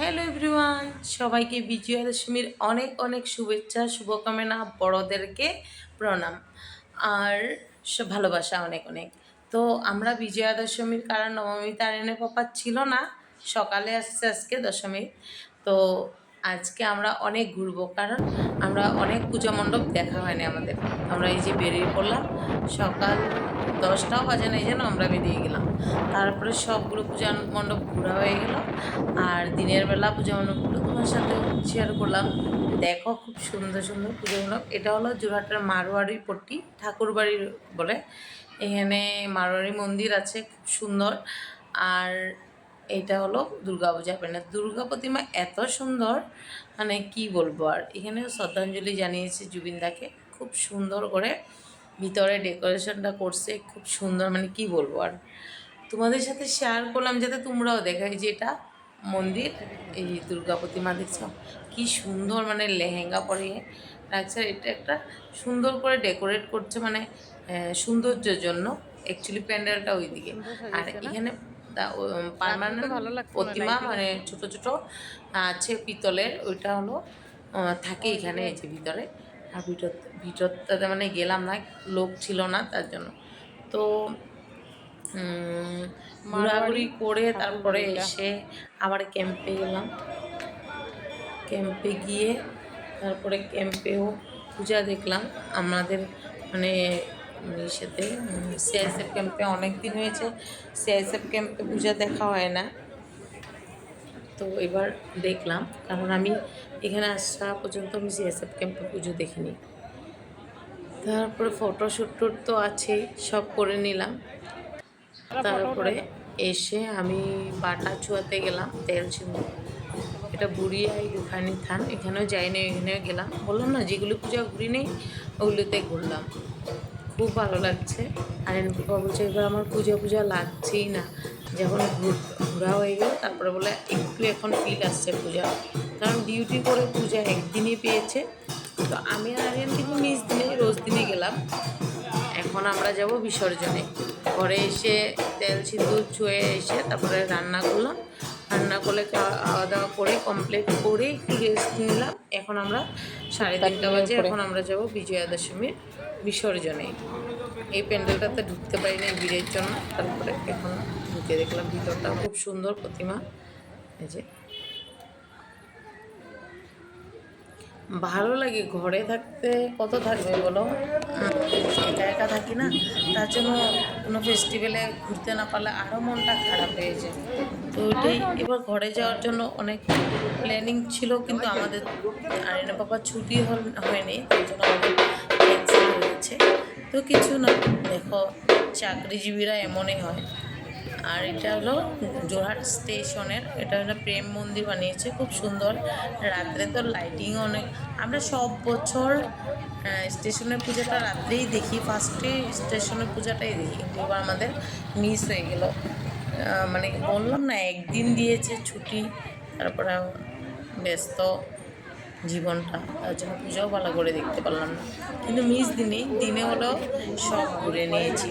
Hello everyone, সবাইকে বিজয়া দশমীর অনেক অনেক শুভেচ্ছা, শুভকামনা, বড়দেরকে প্রণাম আর ভালোবাসা অনেক অনেক। তো আমরা বিজয়া দশমীর কারণ নবমী তারিণে পাপা ছিল না, সকালে আসছে আজকে দশমী তো আজকে আমরা অনেক ঘুরবো, কারণ আমরা অনেক পূজা মণ্ডপ দেখা হয়নি আমাদের। আমরা এই যে বেরিয়ে পড়লাম, সকাল দশটাও বাজে না এই যেন আমরা বেরিয়ে গেলাম। তারপরে সবগুলো পূজা মণ্ডপ ঘোরা হয়ে গেল, আর দিনের বেলা পূজা মণ্ডপগুলো তোমার সাথে শেয়ার করলাম। দেখো খুব সুন্দর সুন্দর পূজা মণ্ডপ। এটা হলো যোরহাটের মারোয়ারি পট্টি, ঠাকুরবাড়ি বলে। এখানে মারোয়ারি মন্দির আছে, খুব সুন্দর। আর এটা হলো দুর্গা পূজা প্যান্ডেল দুর্গা প্রতিমা এত সুন্দর মানে কি বলব আর? এখানে শ্রদ্ধাঞ্জলি জানিয়েছে জুবিনদাকে। খুব সুন্দর করে ভিতরে ডেকোরেশনটা করছে খুব সুন্দর মানে কি বলব আর? তোমাদের সাথে শেয়ার করলাম যাতে তোমরাও দেখো এই যে এটা মন্দির এই দুর্গা প্রতিমা দেখছ। কি সুন্দর মানে লেহেঙ্গা পরে রাখছে। এটা একটা সুন্দর করে ডেকোরেট করছে মানে সৌন্দর্যের জন্য। অ্যাকচুয়ালি প্যান্ডেলটা ওইদিকে। আর এখানে পারমানেন্ট ভালো লাগছে প্রতিমা মানে ছোট ছোট আছে পিতলের ওইটা হলো থাকে এখানে এই ভিতরে। আর ভিতর ভিতরটাতে মানে গেলাম না লোক ছিল না তার জন্য। তো ঘোরাঘুরি করে তারপরে এসে আবার ক্যাম্পে গেলাম ক্যাম্পে গিয়ে তারপরে ক্যাম্পেও পূজা দেখলাম। আমাদের মানে ইসেতে সিআইএসএফ ক্যাম্পে অনেক দিন হয়েছে সিআইএসএফ ক্যাম্পে পূজা দেখা হয় না। তো এবার দেখলাম, কারণ আমি এখানে আসা পর্যন্ত আমি সিএসএফ ক্যাম্পে পুজো দেখিনি। তারপরে ফটোশ্যুট টুট তো আছেই, সব করে নিলাম। তারপরে এসে আমি বাটা চুয়াতে গেলাম, তেল সিন্ধু এটা বুড়িয়াই রুখানি থান, এখানেও যাইনি, এখানেও গেলাম। বললাম না, যেগুলো পূজা ঘুরি নেই ওগুলোতে ঘুরলাম। খুব ভালো লাগছে। আর বলছে এবার আমার পূজা পূজা লাগছেই না। যখন ঘুর- ঘোরা হয়ে গেল তারপরে বলে একটু এখন ফিল আসছে পূজা। কারণ ডিউটি করে পূজা একদিনই পেয়েছে। তো আমি আর আরিয়ান কিন্তু নিজ দিনে রোজ দিনে গেলাম। এখন আমরা যাব বিসর্জনে। ঘরে এসে তেল সিঁদুর ছুঁয়ে এসে তারপরে রান্না করলাম। রান্না করে খাওয়া দাওয়া করে কমপ্লিট করে একটু রেস্ট নিলাম। এখন আমরা সাড়ে তিনটা বাজে এখন আমরা যাব বিজয়া দশমীর বিসর্জনে। এই প্যান্ডেলটাতে ঢুকতে পারি না ভিড়ের জন্য, তারপরে এখন ঢুকে দেখলাম ভিতরটা খুব সুন্দর প্রতিমা। এই যে। ভালো লাগে ঘরে থাকতে, কত থাকবে বলো? একা একা থাকি না, তার জন্য কোনো ফেস্টিভ্যালে ঘুরতে না পারলে আরও মনটা খারাপ হয়ে যায়। তো ওইটাই এবার ঘরে যাওয়ার জন্য অনেক প্ল্যানিং ছিল, কিন্তু আমাদের আরিনা বাবার ছুটি হয়নি, তার জন্য আমাদের কিছু না। দেখো, চাকরিজীবীরা এমনই হয়। আর এটা হলো যোরহাট স্টেশনের, এটা হলো প্রেম মন্দির বানিয়েছে, খুব সুন্দর। রাত্রে তো লাইটিং অনেক। আমরা সব বছর স্টেশনের পূজাটা রাত্রেই দেখি ফার্স্টে স্টেশনের পূজাটাই দেখি। এবার আমাদের মিস হয়ে গেল। মানে বললাম না, একদিন দিয়েছে ছুটি, তারপরে ব্যস্ত। জীবনটা তার জন্য পুজোও ভালো করে দেখতে পারলাম না। কিন্তু মিস দিনেই দিনে হলো সব ঘুরে নিয়েছি।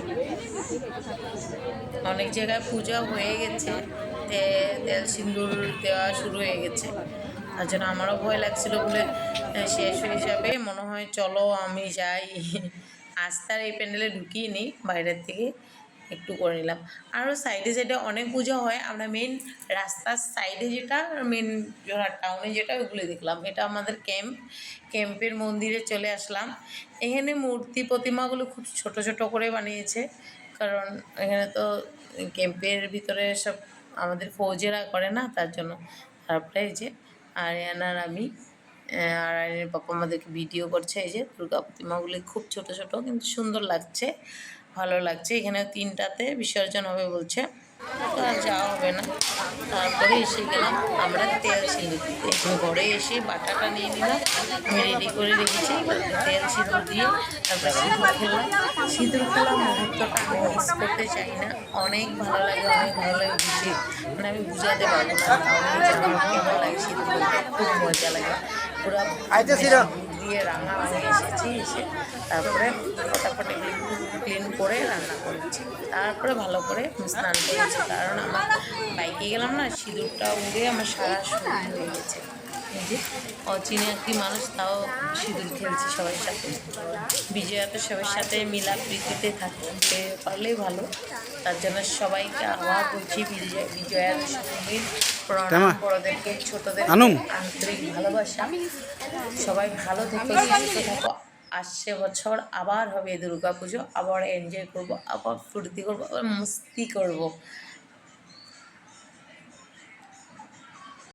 অনেক জায়গায় পূজা হয়ে গেছে তেল সিন্দুর দেওয়া শুরু হয়ে গেছে। তার জন্য আমারও ভয় লাগছিল বলে শেষ হয়ে যাবে। মনে হয় চলো আমি যাই। আস্তে আর এই প্যান্ডেলে ঢুকিয়ে নিই বাইরের থেকে। একটু করে নিলাম। আরও সাইডে সাইডে অনেক পুজো হয়, আমরা মেন রাস্তার সাইডে যেটা মেন টাউনে যেটা ওগুলো দেখলাম। এটা আমাদের ক্যাম্প ক্যাম্পের মন্দিরে চলে আসলাম। এখানে মূর্তি প্রতিমাগুলো খুব ছোট ছোট করে বানিয়েছে, কারণ এখানে তো ক্যাম্পের ভিতরে সব আমাদের ফৌজেরা করে না, তার জন্য তারপরে এই যে। আরিয়ানার আমি আর আরিয়ানের পাপা আমাদেরকে ভিডিও করছে, এই যে দুর্গা প্রতিমাগুলি খুব ছোট ছোট, কিন্তু সুন্দর লাগছে। ভালো লাগছে। এখানে তিনটাতে বিসর্জন হবে বলছে। আর যাওয়া হবে না। তারপরে এসে গেলাম আমরা তেল সিঁদুর ঘরে এসে বাটাটা নিয়ে নিলাম। আমি রেডি করে রেখেছি। তেল সিঁদুর দিয়ে তারপরে সিঁদুর খেলাম। সিঁদুর খেলা মুহূর্তটা আমি মিস করতে চাই না। অনেক ভালো লাগে, অনেক ভালো লাগে বুঝে। মানে আমি বুঝাতে পারব না। জানো কেমন লাগে সিঁদুর খুব মজা লাগে। পুরো। দিয়ে রান্না আমি এসেছি, এসে তারপরে ফটাফট ক্লিন করে রান্না করেছি। তারপরে ভালো করে স্নান করেছি, কারণ আমার বাইকে গেলাম না, সিঁদুরটা উড়ে আমার সারা শরীর হয়ে গেছে। যে অচিনে একটি মানুষ তাও সিঁদুর খেলছে সবার সাথে। বিজয়া তো সবার সাথে মিলা প্রীতিতে থাকতে পারলেই ভালো। তার জন্য সবাইকে আহ্বান করছি বিজয় বিজয়ার সঙ্গে প্রণাম বড়দেরকে ছোটদের? আন্তরিক ভালোবাসা। সবাই ভালো থেকো সুস্থ থাকো। আসছে বছর আবার হবে দুর্গা পুজো আবার এনজয় করব আবার ফুর্তি করব আবার মস্তি করব।